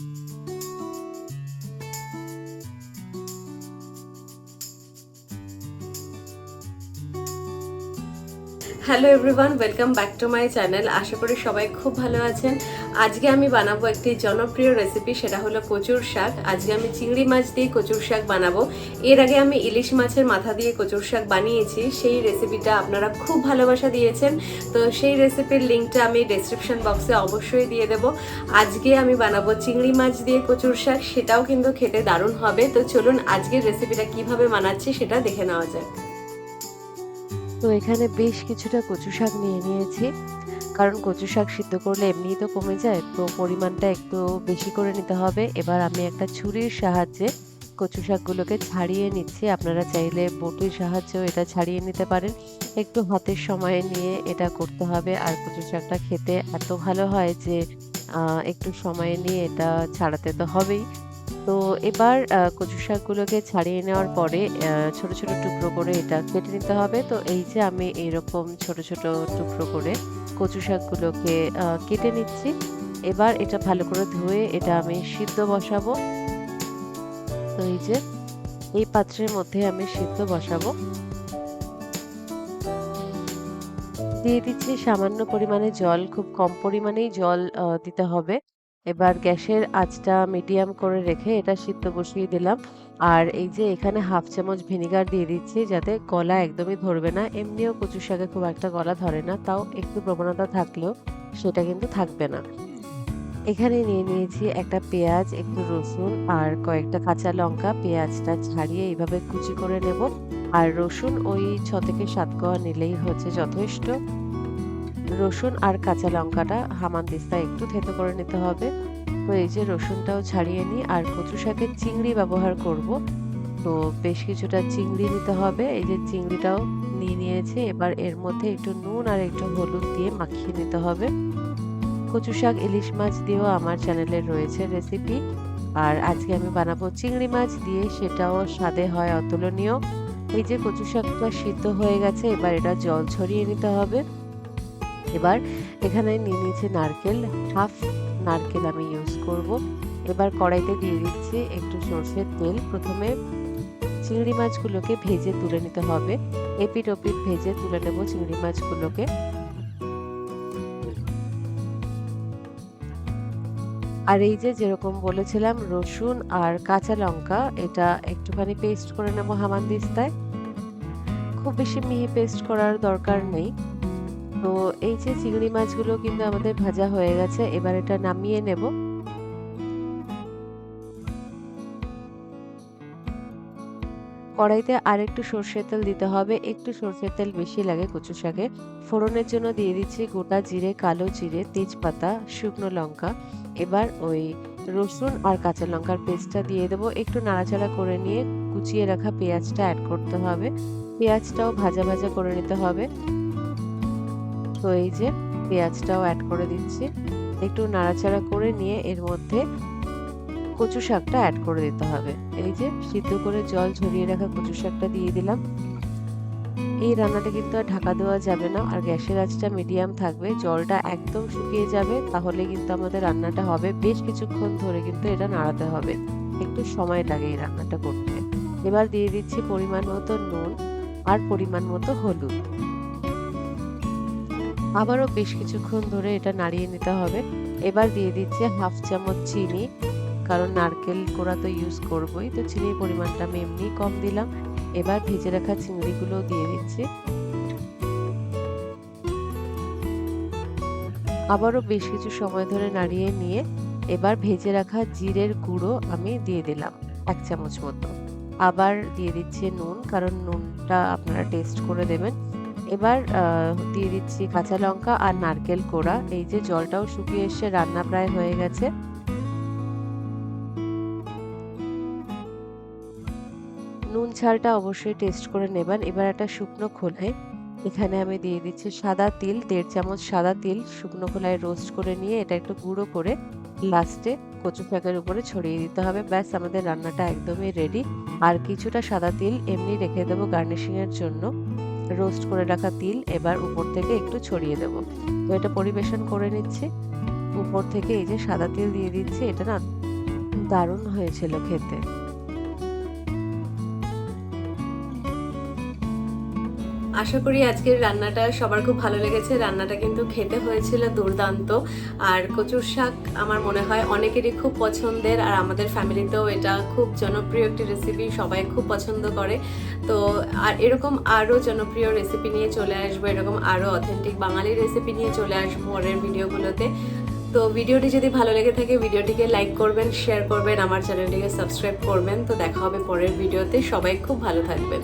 thank you hello everyone welcome back to my channel আশা করি সবাই খুব ভালো আছেন। আজকে আমি বানাবো একটি জনপ্রিয় রেসিপি সেটা হলো কচুর শাক। আজকে আমি চিংড়ি মাছ দিয়ে কচুর শাক বানাবো। এর আগে আমি ইলিশ মাছের মাথা দিয়ে কচুর শাক বানিয়েছি। সেই রেসিপিটা আপনারা খুব ভালোবাসা দিয়েছেন। তো সেই রেসিপির লিঙ্কটা আমি ডেসক্রিপশন বক্সে অবশ্যই দিয়ে দেবো। আজকে আমি বানাবো চিংড়ি মাছ দিয়ে কচুর শাক। সেটাও কিন্তু খেতে দারুণ হবে। তো চলুন আজকের রেসিপিটা কীভাবে বানাচ্ছি সেটা দেখে নেওয়া যাক। তো এখানে বেশ কিছুটা কচু শাক নিয়ে নিয়েছি। কারণ কচু শাক সিদ্ধ করলে এমনিই তো কমে যায়, তো পরিমাণটা একটু বেশি করে নিতে হবে। এবার আমি একটা ছুরির সাহায্যে কচু শাকগুলোকে ছাড়িয়ে নিচ্ছি। আপনারা চাইলে বটির সাহায্যেও এটা ছাড়িয়ে নিতে পারেন। একটু হাতের সময় নিয়ে এটা করতে হবে। আর কচু শাকটা খেতে এত ভালো হয় যে একটু সময় নিয়ে এটা ছাড়াতে তো হবেই। তো এবার কচু শাকগুলোকে ছাড়িয়ে নেওয়ার পরে ছোট ছোট টুকরো করে এটা কেটে নিতে হবে। তো এই যে আমি এইরকম ছোট ছোট টুকরো করে কচু শাকগুলোকে কেটে নিচ্ছি। এবার এটা ভালো করে ধুয়ে এটা আমি সিদ্ধ বসাবো। তো এই যে এই পাত্রের মধ্যে আমি সিদ্ধ বসাবো। দিয়ে দিচ্ছি সামান্য পরিমাণে জল, খুব কম পরিমাণেই জল দিতে হবে। এবার গ্যাসের আঁচটা মিডিয়াম করে রেখে এটা সিদ্ধ বসিয়ে দিলাম। আর এই যে এখানে হাফ চামচ ভিনিগার দিয়ে দিচ্ছি যাতে গলা একদমই ধরবে না। এমনিও কচু শাকে খুব একটা গলা ধরে না, তাও একটু প্রবণতা থাকলেও সেটা কিন্তু থাকবে না। এখানে নিয়ে নিয়েছি একটা পেঁয়াজ, একটু রসুন আর কয়েকটা কাঁচা লঙ্কা। পেঁয়াজটা ছাড়িয়ে এইভাবে কুচি করে নেব। আর রসুন ওই ছ থেকে সাত কোয়া নিলেই হচ্ছে যথেষ্ট। রসুন আর কাঁচা লঙ্কাটা হামানদিস্তা একটু থেতো করে নিতে হবে। তো এই যে রসুনটাও ছাড়িয়ে নিই, আর কচু শাকের চিংড়ি ব্যবহার করব। তো বেশ কিছুটা চিংড়ি নিতে হবে। এই যে চিংড়িটাও নিয়ে নিয়েছে, এবার এর মধ্যে একটু নুন আর একটু হলুদ দিয়ে মাখিয়ে নিতে হবে। কচু শাক ইলিশ মাছ দিয়েও আমার চ্যানেলে রয়েছে রেসিপি। আর আজকে আমি বানাবো চিংড়ি মাছ দিয়ে, সেটাও স্বাদে হয় অতুলনীয়। এই যে কচু শাকটা সিদ্ধ হয়ে গেছে, এবার এটা জল ছড়িয়ে নিতে হবে। এবার এখানে নিয়ে নিয়েছি নারকেল, হাফ নারকেল আমি ইউজ করব। এবার কড়াইতে দিয়ে দিচ্ছি একটু সর্ষের তেল। প্রথমে চিংড়ি মাছগুলোকে ভেজে তুলে নিতে হবে। এপিট ওপিট ভেজে তুলে নেব চিংড়ি মাছগুলোকে। আর এই যে যেরকম বলেছিলাম, রসুন আর কাঁচা লঙ্কা, এটা একটুখানি পেস্ট করে নেব হামানদিস্তায়। খুব বেশি মিহি পেস্ট করার দরকার নেই। তো এই যে চিংড়ি মাছগুলো কিন্তু আমাদের ভাজা হয়ে গেছে, এবার এটা নামিয়ে নেব। কড়াইতে আর একটু সর্ষের তেল দিতে হবে, একটু সর্ষের তেল বেশি লাগে কচু শাকে। ফোড়নের জন্য দিয়ে দিচ্ছি গোটা জিরে, কালো জিরে, তেজপাতা, শুকনো লঙ্কা। এবার ওই রসুন আর কাঁচা লঙ্কার পেস্টটা দিয়ে দেবো। একটু নাড়াচাড়া করে নিয়ে কুচিয়ে রাখা পেঁয়াজটা অ্যাড করতে হবে। পেঁয়াজটাও ভাজা ভাজা করে নিতে হবে। তো এই যে পেঁয়াজটাও অ্যাড করে দিচ্ছি। একটু নাড়াচাড়া করে নিয়ে এর মধ্যে কচু শাকটা অ্যাড করে দিতে হবে। এই যে সিদ্ধ করে জল ঝরিয়ে রাখা কচু শাকটা দিয়ে দিলাম। এই রান্নাটা কিন্তু আর ঢাকা দেওয়া যাবে না, আর গ্যাসের আঁচটা মিডিয়াম থাকবে। জলটা একদম শুকিয়ে যাবে, তাহলে কিন্তু আমাদের রান্নাটা হবে। বেশ কিছুক্ষণ ধরে কিন্তু এটা নাড়াতে হবে। একটু সময় লাগে এই রান্নাটা করতে। এবার দিয়ে দিচ্ছি পরিমাণ মতো নুন আর পরিমাণ মতো হলুদ। আবারও বেশ কিছুক্ষণ ধরে এটা নাড়িয়ে নিতে হবে। এবার দিয়ে দিচ্ছি হাফ চামচ চিনি, কারণ নারকেল কোড়া তো ইউজ করবই। তো চিনির পরিমাণটা আমি এমনি কম দিলাম। এবার ভেজে রাখা চিংড়িগুলো দিয়ে দিচ্ছি। আবারও বেশ কিছু সময় ধরে নাড়িয়ে নিয়ে এবার ভেজে রাখা জিরের গুঁড়ো আমি দিয়ে দিলাম এক চামচ মতো। আবার দিয়ে দিচ্ছি নুন, কারণ নুনটা আপনারা টেস্ট করে দেবেন। এবার দিয়ে দিচ্ছি কাঁচা লঙ্কা আর নারকেল কোড়া। এই যে জলটাও শুকিয়ে এসছে, রান্না প্রায় হয়ে গেছে। নুন ঝালটা অবশ্যই টেস্ট করে নেবেন। এবার একটা শুকনো খোলায় এখানে আমি দিয়ে দিচ্ছি সাদা তিল, দেড় চামচ সাদা তিল। শুকনো খোলায় রোস্ট করে নিয়ে এটা একটু গুঁড়ো করে লাস্টে কচু শাকের উপরে ছড়িয়ে দিতে হবে। ব্যাস, আমাদের রান্নাটা একদমই রেডি আর কিছুটা সাদা তিল এমনি রেখে দেবো গার্নিশিংয়ের জন্য। রোস্ট করে রাখা তিল এবার উপর থেকে একটু ছড়িয়ে দেব। তো এটা পরিবেশন করে নিচ্ছি। উপর থেকে এই যে সাদা তিল দিয়ে দিচ্ছি, এটা না দারুণ হয়েছিল খেতে। আশা করি আজকের রান্নাটা সবার খুব ভালো লেগেছে। রান্নাটা কিন্তু খেতে হয়েছিল দুর্দান্ত। আর কচুর শাক আমার মনে হয় অনেকেরই খুব পছন্দের, আর আমাদের ফ্যামিলিতেও এটা খুব জনপ্রিয় একটি রেসিপি সবাই খুব পছন্দ করে। তো, আর এরকম আরও জনপ্রিয় রেসিপি নিয়ে চলে আসব, এরকম আরও অথেন্টিক বাঙালি রেসিপি নিয়ে চলে আসব পরের ভিডিওগুলোতে তো ভিডিওটি যদি ভালো লেগে থাকে ভিডিওটিকে লাইক করবেন শেয়ার করবেন, আমার চ্যানেলটিকে সাবস্ক্রাইব করবেন। তো, দেখা হবে পরের ভিডিওতে সবাই খুব ভালো থাকবেন।